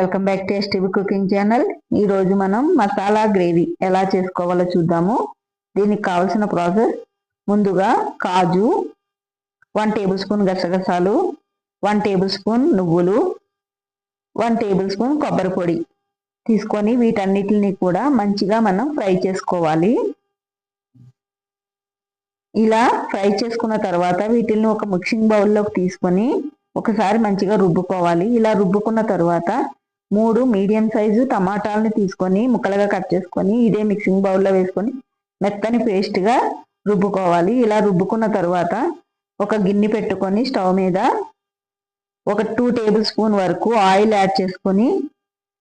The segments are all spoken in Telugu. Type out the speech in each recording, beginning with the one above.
Welcome back to cooking channel ఈ రోజు మనం మసాలా గ్రేవీ ఎలా చేసుకోవాలో చూద్దాము. దీనికి కావాల్సిన ప్రాసెస్ ముందుగా కాజు వన్ టేబుల్ స్పూన్ గసగసాలు వన్ టేబుల్ స్పూన్ నువ్వులు వన్ టేబుల్ స్పూన్ కొబ్బరి పొడి తీసుకొని వీటన్నిటిని కూడా మంచిగా మనం ఫ్రై చేసుకోవాలి. ఇలా ఫ్రై చేసుకున్న తర్వాత వీటిని ఒక మిక్సింగ్ బౌల్లోకి తీసుకొని ఒకసారి మంచిగా రుబ్బుకోవాలి. ఇలా రుబ్బుకున్న తర్వాత మూడు మీడియం సైజు టమాటాలని తీసుకొని ముక్కలుగా కట్ చేసుకొని ఇదే మిక్సింగ్ బౌల్లో వేసుకొని మెత్తని పేస్ట్గా రుబ్బుకోవాలి. ఇలా రుబ్బుకున్న తర్వాత ఒక గిన్నె పెట్టుకొని స్టవ్ మీద ఒక టూ టేబుల్ స్పూన్ వరకు ఆయిల్ యాడ్ చేసుకొని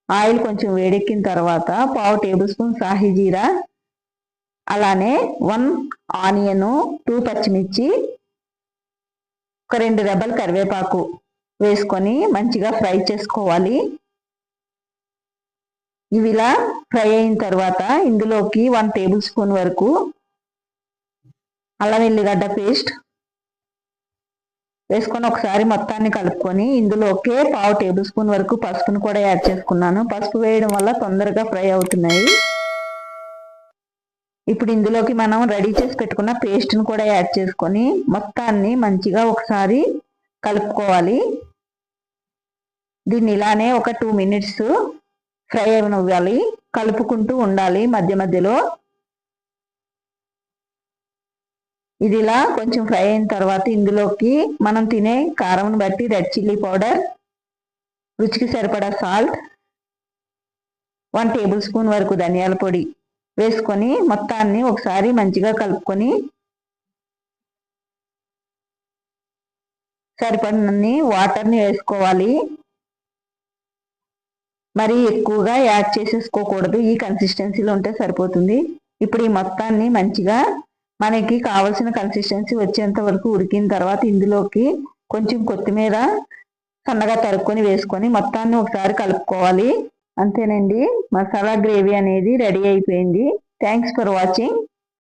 ఆయిల్ కొంచెం వేడెక్కిన తర్వాత పావు టేబుల్ స్పూన్ సాహి జీరా అలానే వన్ ఆనియను టూ పచ్చిమిర్చి ఒక రెండు రెబ్బలు కరివేపాకు వేసుకొని మంచిగా ఫ్రై చేసుకోవాలి. ఇవి ఇలా ఫ్రై అయిన తర్వాత ఇందులోకి వన్ టేబుల్ స్పూన్ వరకు అల్లం వెల్లిగడ్డ పేస్ట్ వేసుకొని ఒకసారి మొత్తాన్ని కలుపుకొని ఇందులోకే పావు టేబుల్ స్పూన్ వరకు పసుపును కూడా యాడ్ చేసుకున్నాను. పసుపు వేయడం వల్ల తొందరగా ఫ్రై అవుతున్నాయి. ఇప్పుడు ఇందులోకి మనం రెడీ చేసి పెట్టుకున్న పేస్ట్ని కూడా యాడ్ చేసుకొని మొత్తాన్ని మంచిగా ఒకసారి కలుపుకోవాలి. దీన్ని ఇలానే ఒక టూ మినిట్స్ ఫ్రై అవ్వాలి కలుపుకుంటూ ఉండాలి మధ్య మధ్యలో. ఇది ఇలా కొంచెం ఫ్రై అయిన తర్వాత ఇందులోకి మనం తినే కారం బట్టి రెడ్ చిల్లీ పౌడర్ రుచికి సరిపడా సాల్ట్ వన్ టేబుల్ స్పూన్ వరకు ధనియాల పొడి వేసుకొని మొత్తాన్ని ఒకసారి మంచిగా కలుపుకొని సరిపడినన్ని వాటర్ని వేసుకోవాలి. మరి ఎక్కువగా యాడ్ చేసేసుకోకూడదు. ఈ కన్సిస్టెన్సీలో ఉంటే సరిపోతుంది. ఇప్పుడు ఈ మొత్తాన్ని మంచిగా మనకి కావలసిన కన్సిస్టెన్సీ వచ్చేంత వరకు ఉడికిన తర్వాత ఇందులోకి కొంచెం కొత్తిమీర సన్నగా తరుక్కొని వేసుకొని మొత్తాన్ని ఒకసారి కలుపుకోవాలి. అంతేనండి. మసాలా గ్రేవీ అనేది రెడీ అయిపోయింది. Thanks for watching